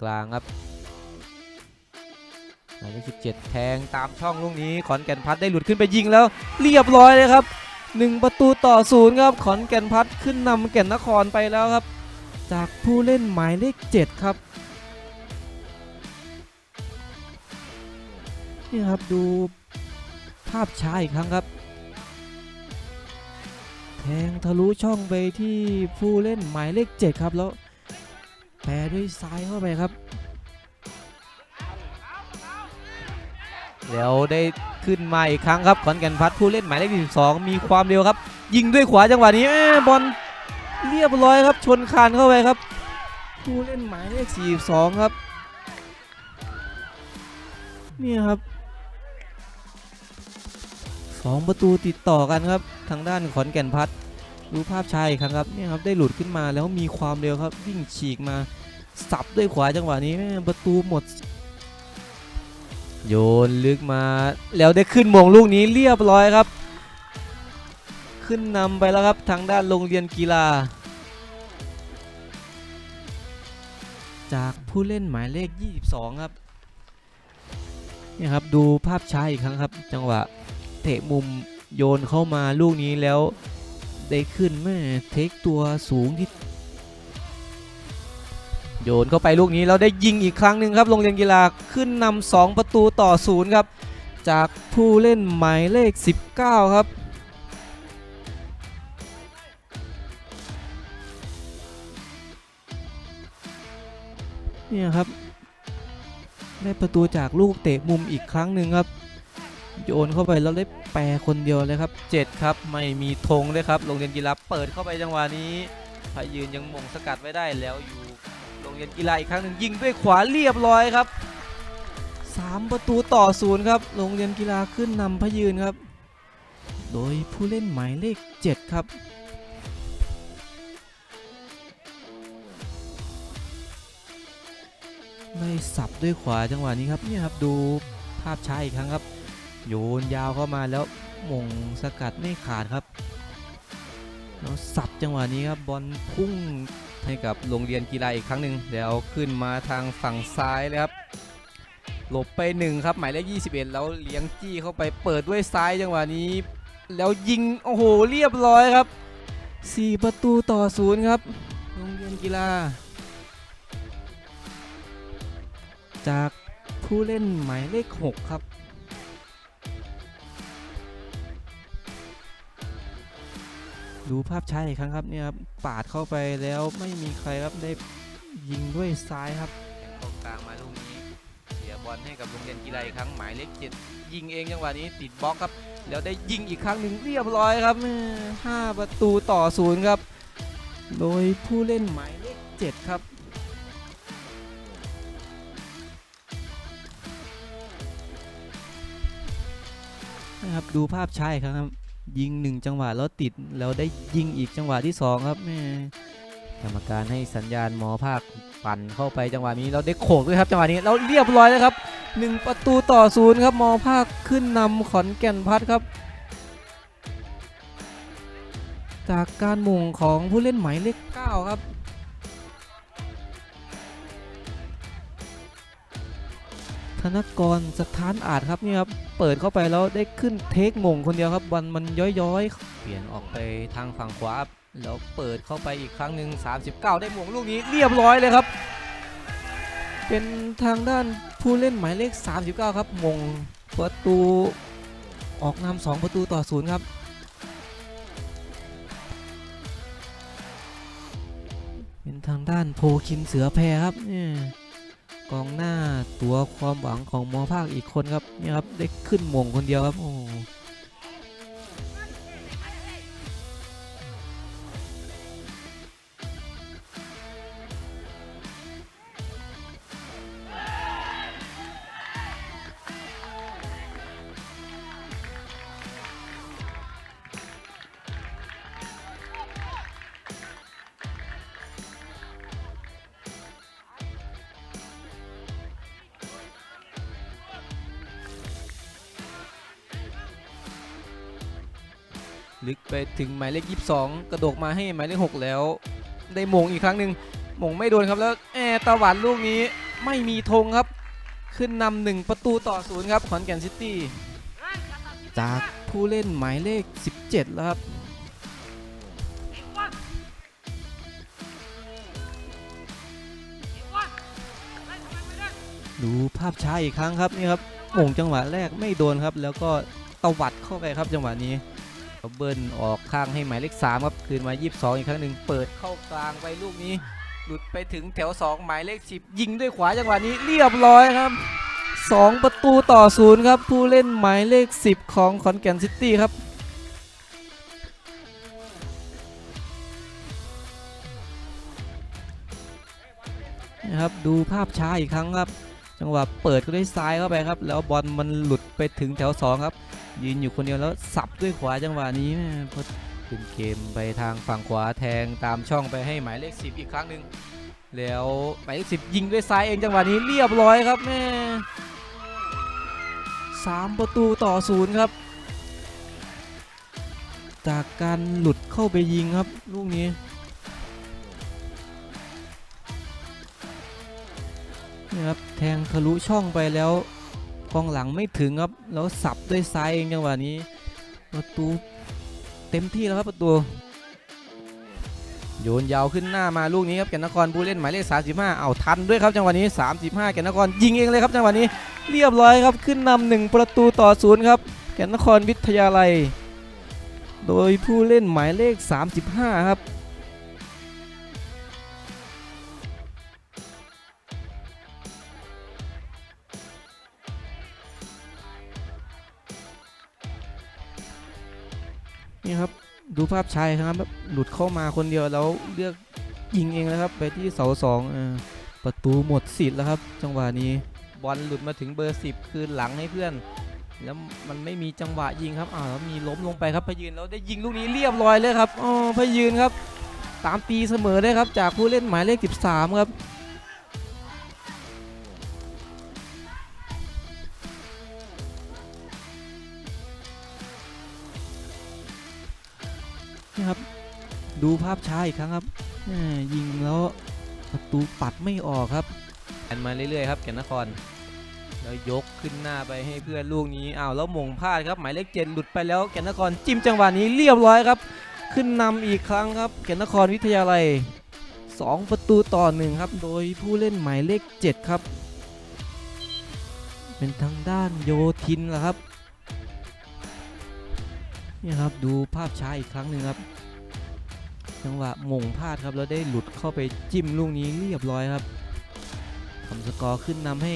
แดนกลางครับหมายเลข17แทงตามช่องลูกนี้ขอนแก่นพัดได้หลุดขึ้นไปยิงแล้ว เรียบร้อยเลยครับ1ประตูต่อศูนย์ครับขอนแก่นพัดขึ้นนำแก่นนครไปแล้วครับ จากผู้เล่นหมายเลข7ครับนี่ครับดูภาพช้าอีกครั้งครับ แทงทะลุช่องไปที่ผู้เล่นหมายเลข 7 ครับแล้ว แปรด้วยซ้ายเข้าไปครับ แล้วได้ขึ้นมาอีกครั้งครับขอนแก่นพัดผู้เล่นหมายเลข12 มีความเร็วครับ ยิงด้วยขวาจังหวะนี้บอลเรียบร้อยครับชนคานเข้าไปครับ ผู้เล่นหมายเลข42 ครับนี่ครับสองประตูติดต่อกันครับทางด้านขอนแก่นพัด ดูภาพชายอีกครั้งครับเนี่ยครับได้หลุดขึ้นมาแล้วมีความเร็วครับวิ่งฉีกมาสับด้วยขวาจังหวะนี้ประตูหมด โยนลึกมาแล้วได้ขึ้นมงลูกนี้เรียบร้อยครับ ขึ้นนำไปแล้วครับทางด้านโรงเรียนกีฬา จากผู้เล่นหมายเลข 22 ครับนี่ครับดูภาพช้าอีกครั้งครับ จังหวะเตะมุมโยนเข้ามาลูกนี้แล้ว ได้ขึ้นแม่เทคตัวสูงที่โยนเข้าไปลูกนี้แล้วได้ยิงอีกครั้งหนึ่งครับโรงเรียนกีฬาขึ้นนำสองประตูต่อศูนย์ครับ จากผู้เล่นหมายเลข 19 ครับเนี่ยครับ ได้ประตูจากลูกเตะมุมอีกครั้งหนึ่งครับ โยนเข้าไปแล้วได้แปรคนเดียวเลยครับ 7 ครับ ไม่มีธงเลยครับโรงเรียนกีฬาเปิดเข้าไปจังหวะนี้พายืนยังมงสกัดไว้ได้แล้วอยู่โรงเรียนกีฬาอีกครั้งหนึ่งยิงด้วยขวาเรียบร้อยครับ 3 ประตูต่อศูนย์ครับโรงเรียนกีฬาขึ้นนำพยืนครับ โดยผู้เล่นหมายเลข 7 ครับได้สับด้วยขวาจังหวะนี้ครับนี่ครับดูภาพช้าอีกครั้งครับ โยนยาวเข้ามาแล้วหมงสกัดไม่ขาดครับแล้วสับจังหวะนี้ครับบอลพุ่งให้กับโรงเรียนกีฬาอีกครั้งหนึ่งแล้วขึ้นมาทางฝั่งซ้ายเลยครับหลบไปหนึ่งครับหมายเลข21 แล้วเลี้ยงจี้เข้าไปเปิดด้วยซ้ายจังหวะนี้ แล้วยิงโอ้โหเรียบร้อยครับ 4 ประตูต่อศูนย์ครับโรงเรียนกีฬา จากผู้เล่นหมายเลข 6 ครับ ดูภาพช้าอีกครั้งครับเนี่ยครับปาดเข้าไปแล้วไม่มีใครครับได้ยิงด้วยซ้ายครับตรงกลางมาลูกนี้เสียบอลให้กับโรงเรียนกีฬาอีกครั้งหมายเลขเจ็ดยิงเองจังหวะนี้ติดบล็อกครับ แล้วได้ยิงอีกครั้งหนึ่งเรียบร้อยครับห้าประตูต่อศูนย์ครับ โดยผู้เล่นหมายเลขเจ็ดครับนะครับดูภาพช้าอีกครั้งครับ ยิงหนึ่งจังหวะแล้วติดแล้วได้ยิงอีกจังหวะที่สองครับแม่กรรมการให้สัญญาณหมอภาคปั่นเข้าไปจังหวะนี้เราได้โขกด้วยครับจังหวะนี้เราเรียบร้อยแล้วครับหนึ่งประตูต่อศูนย์ครับหมอภาคขึ้นนำขอนแก่นพัดครับ จากการหม่งของผู้เล่นหมายเลข9ครับ ธนกรสถานอาจครับนี่ครับเปิดเข้าไปแล้วได้ขึ้นเทคมงคนเดียวครับบอลมันย้อยๆ เปลี่ยนออกไปทางฝั่งขวาแล้วเปิดเข้าไปอีกครั้งหนึ่ง39 ได้มงลูกนี้เรียบร้อยเลยครับ เป็นทางด้านผู้เล่นหมายเลข 39 ครับมงประตูออกนำ2ประตูต่อศูนย์ครับเป็นทางด้านโพคินเสือแพรครับเนี่ย กองหน้าตัวความหวังของมอภาคอีกคนครับเนี่ยครับได้ขึ้นมงคนเดียวครับโอ้ ลึกไปถึงหมายเลข 22 กระโดดมาให้หมายเลข 6 แล้ว ได้หมงอีกครั้งหนึ่งหมงไม่โดนครับแล้วแอตะวันลูกนี้ไม่มีธงครับ ขึ้นนำหนึ่งประตูต่อศูนย์ครับขอนแก่นซิตี้จากผู้เล่นหมายเลข 17 แล้วครับดูภาพช้าอีกครั้งครับนี่ครับโมงจังหวะแรกไม่โดนครับ แล้วก็ตวัดเข้าไปครับจังหวะนี้ เบิ้ลออกข้างให้หมายเลข3ครับคืนมา 22 อีกครั้งหนึ่งเปิดเข้ากลางไปลูกนี้ หลุดไปถึงแถว 2 หมายเลข 10 ยิงด้วยขวาจังหวะนี้เรียบร้อยครับ 2 ประตูต่อศูนย์ครับ ผู้เล่นหมายเลข 10 ของขอนแก่นซิตี้ครับนะครับดูภาพช้าอีกครั้งครับ จังหวะเปิดก็ด้วยซ้ายเข้าไปครับ แล้วบอลมันหลุดไปถึงแถว 2 ครับ ยืนอยู่คนเดียวแล้วสับด้วยขวาจังหวะนี้พอขึ้นเกมไปทางฝั่งขวาแทงตามช่องไปให้หมายเลข 10 อีกครั้งหนึ่งแล้วหมายเลข 10 ยิงด้วยซ้ายเองจังหวะนี้เรียบร้อยครับแม่สามประตูต่อศูนย์ครับ จากการหลุดเข้าไปยิงครับลูกนี้นี่ครับแทงทะลุช่องไปแล้ว กองหลังไม่ถึงครับ แล้วสับด้วยซ้ายเองจังหวะนี้ ประตูเต็มที่แล้วครับประตู โยนยาวขึ้นหน้ามาลูกนี้ครับแก่นนครผู้เล่นหมายเลข 35 เอาทันด้วยครับจังหวะนี้ 35 แก่นนครยิงเองเลยครับจังหวะนี้เรียบร้อยครับขึ้นนำหนึ่งประตูต่อศูนย์ครับแก่นนครวิทยาลัย โดยผู้เล่นหมายเลข 35 ครับ นี่ครับดูภาพชายครับแบบหลุดเข้ามาคนเดียวแล้วเลือกยิงเองแล้วครับ ไปที่เสาสองอประตูหมดสิทธิ์แล้วครับ จังหวะนี้บอลหลุดมาถึงเบอร์ 10 คืนหลังให้เพื่อน แล้วมันไม่มีจังหวะยิงครับอ้าวแล้วมีล้มลงไปครับพยืนแล้วได้ยิงลูกนี้เรียบร้อยเลยครับอ๋อพยืนครับตามตีเสมอได้ครับจากผู้เล่นหมายเลข 13 ครับ นี่ครับ ดูภาพช้าอีกครั้งครับยิงแล้วประตูปัดไม่ออกครับแอนมาเรื่อยๆครับแก่นนคร แล้วยกขึ้นหน้าไปให้เพื่อนลูกนี้อ้าวแล้วมงพลาดครับ หมายเลขเจ็ดหลุดไปแล้วแก่นนครจิ้มจังหวะนี้เรียบร้อยครับ ขึ้นนำอีกครั้งครับแก่นนครวิทยาลัย 2 ประตูต่อหนึ่งครับ โดยผู้เล่นหมายเลข 7 ครับ เป็นทางด้านโยทินแหละครับ นี่ครับดูภาพช้าอีกครั้งหนึ่งครับ จังหวะมงพลาดครับแล้วได้หลุดเข้าไปจิ้มลูกนี้เรียบร้อยครับทำสกอร์ขึ้นนำให้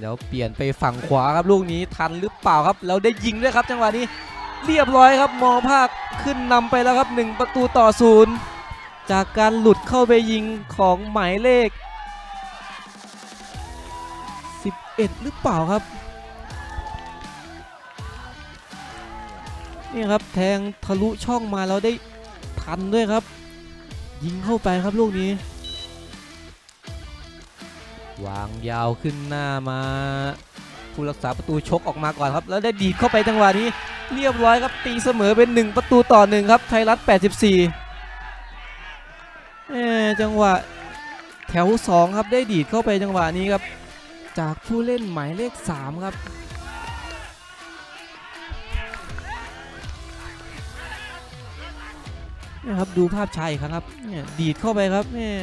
แล้วเปลี่ยนไปฝั่งขวาครับลูกนี้ทันหรือเปล่าครับ แล้วได้ยิงด้วยครับ จังหวะนี้เรียบร้อยครับมอภาคขึ้นนำไปแล้วครับ 1 ประตูต่อศูนย์จากการหลุดเข้าไปยิงของหมายเลข 11 หรือเปล่าครับนี่ครับแทงทะลุช่องมาแล้วได้ทันด้วยครับ ยิงเข้าไปครับลูกนี้ วางยาวขึ้นหน้ามาผู้รักษาประตูชกออกมาก่อนครับ แล้วได้ดีดเข้าไปจังหวะนี้ เรียบร้อยครับตีเสมอเป็น 1 ประตูต่อหนึ่งครับไทยรัฐ 84เอจังหวะแถว 2 ครับได้ดีดเข้าไปจังหวะนี้ครับ จากผู้เล่นหมายเลข 3 ครับนี่ครับดูภาพชายครับครับเนี่ยดีดเข้าไปครับเนี่ย